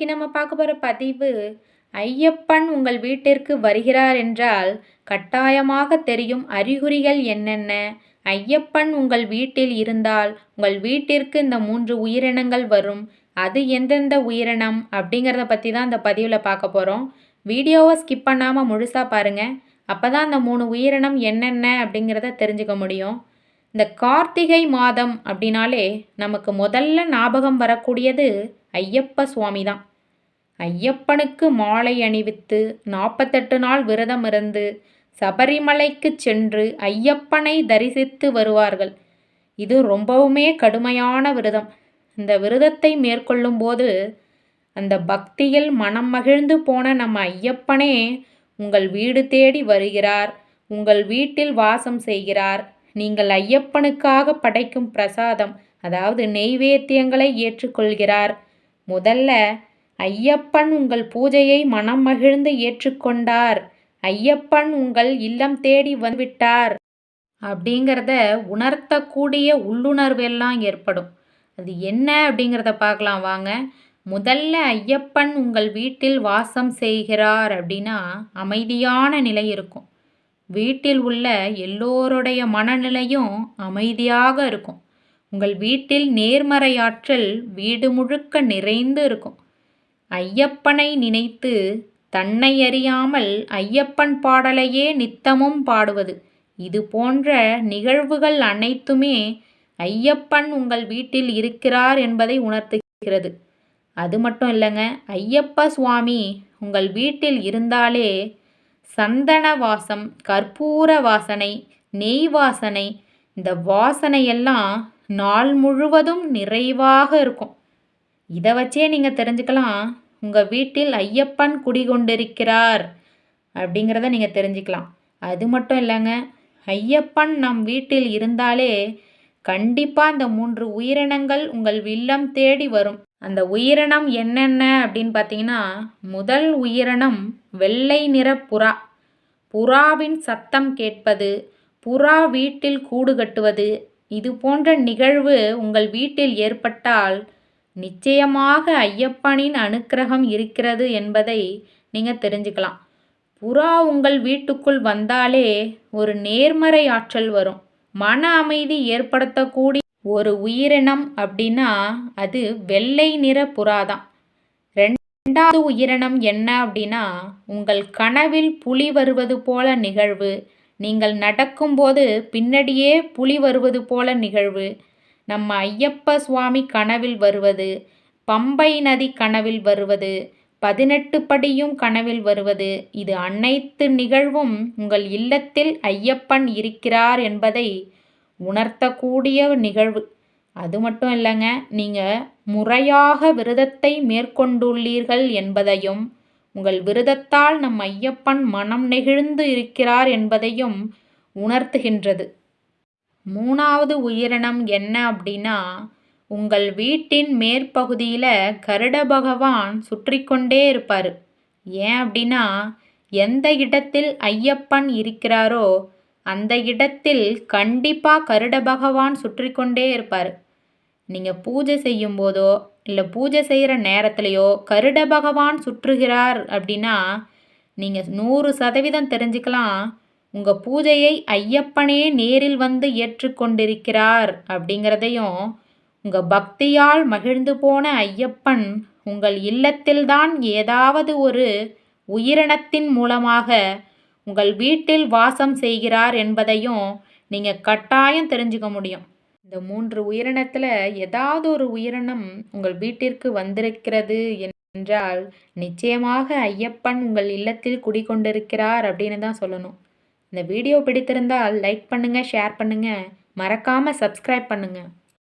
இன்னைக்கு நம்ம பார்க்க போகிற பதிவு ஐயப்பன் உங்கள் வீட்டிற்கு வருகிறார் என்றால் கட்டாயமாக தெரியும் அறிகுறிகள் என்னென்ன? ஐயப்பன் உங்கள் வீட்டில் இருந்தால் உங்கள் வீட்டிற்கு இந்த மூன்று உயிரினங்கள் வரும். அது எந்தெந்த உயிரினம்? அப்படிங்கிறத பற்றி தான் இந்த பதிவில் பார்க்க போகிறோம் வீடியோவை ஸ்கிப் பண்ணாமல் முழுசாக பாருங்கள் அப்போ தான் அந்த மூணு உயிரினம் என்னென்ன அப்படிங்கிறத தெரிஞ்சுக்க முடியும். இந்த கார்த்திகை மாதம் அப்படின்னாலே நமக்கு முதல்ல ஞாபகம் வரக்கூடியது ஐயப்ப சுவாமி தான் ஐயப்பனுக்கு மாலை அணிவித்து நாற்பத்தெட்டு நாள் விரதம் இருந்து சபரிமலைக்கு சென்று ஐயப்பனை தரிசித்து வருவார்கள். இது ரொம்பவுமே கடுமையான விரதம். இந்த விரதத்தை மேற்கொள்ளும் போது அந்த பக்தியில் மனம் மகிழ்ந்து போன நம்ம ஐயப்பனே உங்கள் வீடு தேடி வருகிறார் உங்கள் வீட்டில் வாசம் செய்கிறார் நீங்கள் ஐயப்பனுக்காக படைக்கும் பிரசாதம் அதாவது நெய்வேத்தியங்களை ஏற்றுக்கொள்கிறார். முதல்ல ஐயப்பன் உங்கள் பூஜையை மனம் மகிழ்ந்து ஏற்றுக்கொண்டார். ஐயப்பன் உங்கள் இல்லம் தேடி வந்துவிட்டார். அப்படிங்கிறத உணர்த்தக்கூடிய உள்ளுணர்வெல்லாம் ஏற்படும். அது என்ன அப்படிங்கிறத பார்க்கலாம் வாங்க. முதல்ல ஐயப்பன் உங்கள் வீட்டில் வாசம் செய்கிறார் அப்படின்னா அமைதியான நிலை இருக்கும். வீட்டில் உள்ள எல்லோருடைய மனநிலையும் அமைதியாக இருக்கும். உங்கள் வீட்டில் நேர்மறையாற்றல் வீடு முழுக்க நிறைந்து இருக்கும். ஐயப்பனை நினைத்து தன்னை அறியாமல் ஐயப்பன் பாடலையே நித்தமும் பாடுவது. இது போன்ற நிகழ்வுகள் அனைத்துமே ஐயப்பன் உங்கள் வீட்டில் இருக்கிறார் என்பதை உணர்த்துகிறது. அது மட்டும் இல்லைங்க ஐயப்ப சுவாமி உங்கள் வீட்டில் இருந்தாலே சந்தன வாசம் கற்பூர வாசனை நெய் வாசனை இந்த வாசனையெல்லாம் நாள் முழுவதும் நிறைவாக இருக்கும். இதை வச்சே நீங்கள் தெரிஞ்சுக்கலாம். உங்கள் வீட்டில் ஐயப்பன் குடிகொண்டிருக்கிறார் அப்படிங்கிறத நீங்கள் தெரிஞ்சுக்கலாம். அது மட்டும் இல்லைங்க ஐயப்பன் நம் வீட்டில் இருந்தாலே கண்டிப்பாக அந்த மூன்று உயிரினங்கள் உங்கள் வில்லம் தேடி வரும். அந்த உயிரினம் என்னென்ன அப்படின்னு பார்த்தீங்கன்னா முதல் உயிரினம் வெள்ளை நிற புறா. புறாவின் சத்தம் கேட்பது புறா வீட்டில் கூடு கட்டுவது இது போன்ற நிகழ்வு உங்கள் வீட்டில் ஏற்பட்டால் நிச்சயமாக ஐயப்பனின் அனுக்கிரகம் இருக்கிறது என்பதை நீங்கள் தெரிஞ்சுக்கலாம். புறா உங்கள் வீட்டுக்குள் வந்தாலே ஒரு நேர்மறை ஆற்றல் வரும். மன அமைதி ஏற்படுத்தக்கூடிய ஒரு உயிரினம் அப்படின்னா அது வெள்ளை நிற புறா தான். ரெண்டாவது உயிரினம் என்ன அப்படின்னா உங்கள் கனவில் புலி வருவது போல நிகழ்வு. நீங்கள் நடக்கும்போது பின்னடியே புலி வருவது போல நிகழ்வு. நம்ம ஐயப்ப சுவாமி கனவில் வருவது பம்பை நதி கனவில் வருவது பதினெட்டு படியும் கனவில் வருவது இது அனைத்து நிகழ்வும் உங்கள் இல்லத்தில் ஐயப்பன் இருக்கிறார் என்பதை உணர்த்தக்கூடிய நிகழ்வு. அது மட்டும் இல்லைங்க நீங்கள் முறையாக விரதத்தை மேற்கொண்டுள்ளீர்கள் என்பதையும் உங்கள் விரதத்தால் நம் ஐயப்பன் மனம் நெகிழ்ந்து இருக்கிறார் என்பதையும் உணர்த்துகின்றது. மூணாவது உயிரினம் என்ன அப்படின்னா உங்கள் வீட்டின் மேற்பகுதியில் கருட பகவான் சுற்றி கொண்டே இருப்பார். ஏன் அப்படின்னா எந்த இடத்தில் ஐயப்பன் இருக்கிறாரோ அந்த இடத்தில் கண்டிப்பாக கருட பகவான் சுற்றி கொண்டே இருப்பார். நீங்கள் பூஜை செய்யும் போதோ இல்லை பூஜை செய்கிற நேரத்துலையோ கருட பகவான் சுற்றுகிறார் அப்படின்னா நீங்கள் நூறு சதவீதம் தெரிஞ்சுக்கலாம் உங்கள் பூஜையை ஐயப்பனே நேரில் வந்து ஏற்றுக்கொண்டிருக்கிறார் அப்படிங்கிறதையும் உங்கள் பக்தியால் மகிழ்ந்து போன ஐயப்பன் உங்கள் இல்லத்தில்தான் ஏதாவது ஒரு உயிரினத்தின் மூலமாக உங்கள் வீட்டில் வாசம் செய்கிறார் என்பதையும் நீங்கள் கட்டாயம் தெரிஞ்சுக்க முடியும். இந்த மூன்று உயிரினத்தில் ஏதாவது ஒரு உயிரினம் உங்கள் வீட்டிற்கு வந்திருக்கிறது என்றால் நிச்சயமாக ஐயப்பன் உங்கள் இல்லத்தில் குடிக்கொண்டிருக்கிறார் அப்படின்னு தான் சொல்லணும். இந்த வீடியோ பிடித்திருந்தால் லைக் பண்ணுங்கள் ஷேர் பண்ணுங்கள் மறக்காமல் சப்ஸ்கிரைப் பண்ணுங்கள்